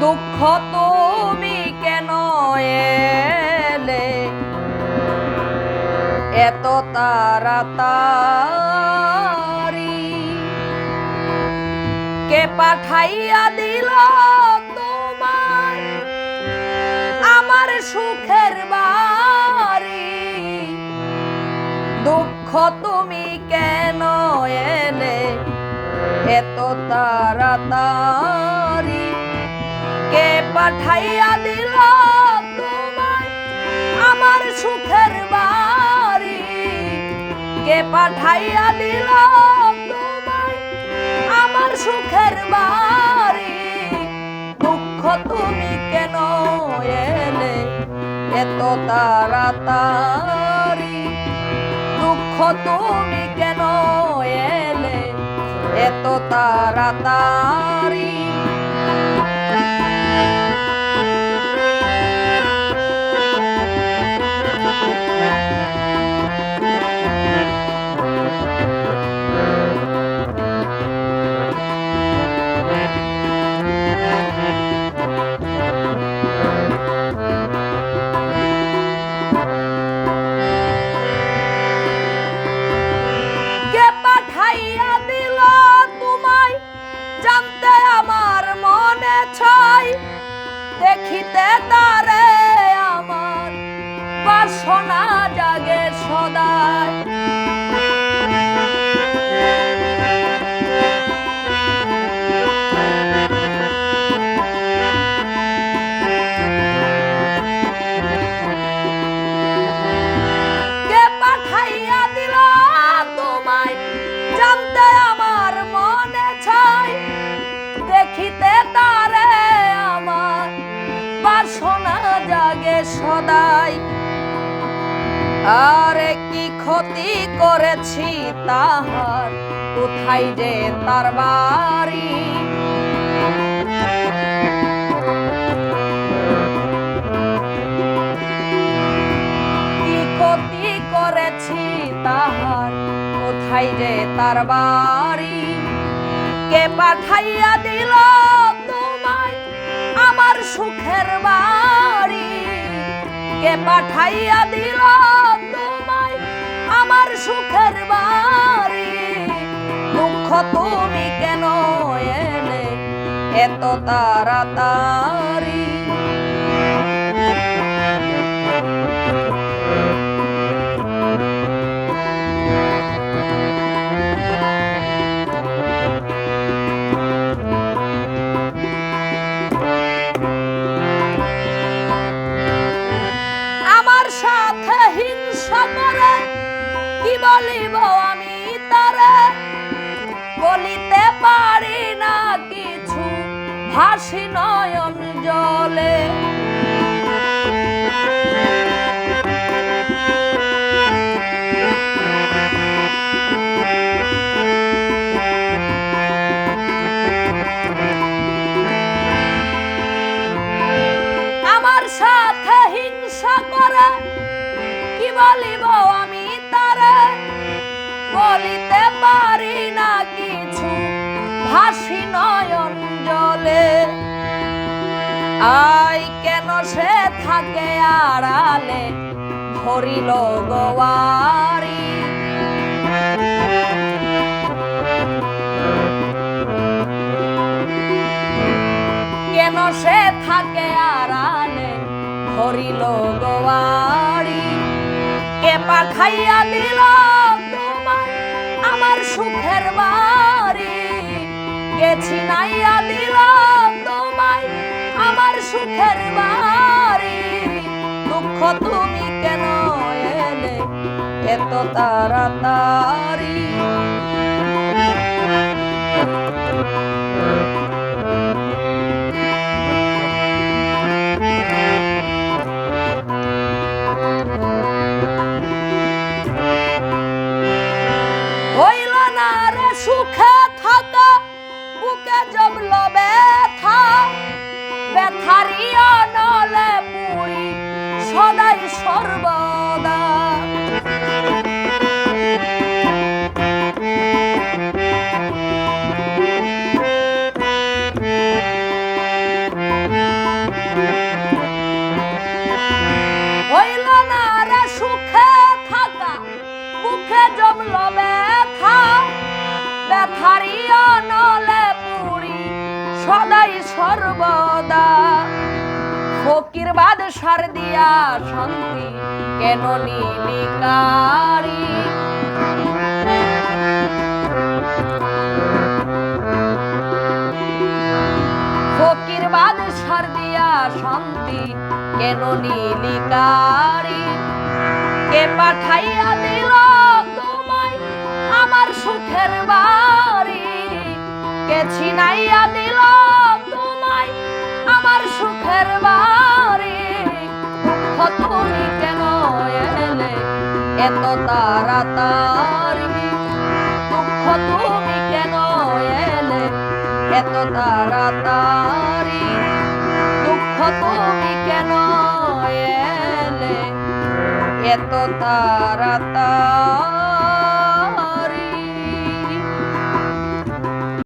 দুঃখ তুমি কেন এলে? এত তাড়াতাড়ি কে পাঠাইয়া দিল তোমার আমার সুখের বাড়ি। দুঃখ তুমি কেন এলে? এত তাড়াতাড়ি কে পাঠাইয়া দিল আমার সুখের বাড়ি। কে পাঠাইয়া দিল আমার সুখের বাড়ি। দুঃখ তুমি কেন এলে এত তাড়াতাড়ি? দুঃখ তুমি কেন এলে এত তাড়াতাড়ি? তারে আমার বাসনা জাগে সদায় আরে কি ক্ষতি করেছি তাহার। কোথায় যে তার বাড়ি? তার বাড়ি? কে পাঠাইয়া দিল আমার সুখের বাড়ি? কে পাঠাইয়া দিল সুখের বাড়ি। দুঃখ তুমি কেন এলে? এত তাড়াতাড়ি। হাসি নয়ন জলে। আমার সাথে হিংসা করে কি বলিব আমি তারে? বলিতে পারি আই কেন সে থাকে আড়ালে? ধরিল গোয়ারি। কেন সে থাকে আড়ালে? ধরিল গোয়ারি। কে পাঠাইয়া দিল আমার সুখের বাড়ি। গেছি নাইয়া দিল সুখের বাড়ি। দুঃখ তুমি কেন এলে? এত তাড়াতাড়ি। हरिओ সদাই সর্বদা। ফকির বাদ সার দিয়া শান্তি কেন নীলিকারি ফকির বাদ সার দিয়া শান্তি কেন নীলিকারি কে পাঠাইয়া দিল তোমায় আমার সুখের বাড়ি? কে ছিনাইয়া দিল এত তাড়াতাড়ি? দুঃখ তুমি কেন এলে? এত তাড়াতাড়ি? দুঃখ তুমি কেন এলে? এত তাড়াতাড়ি?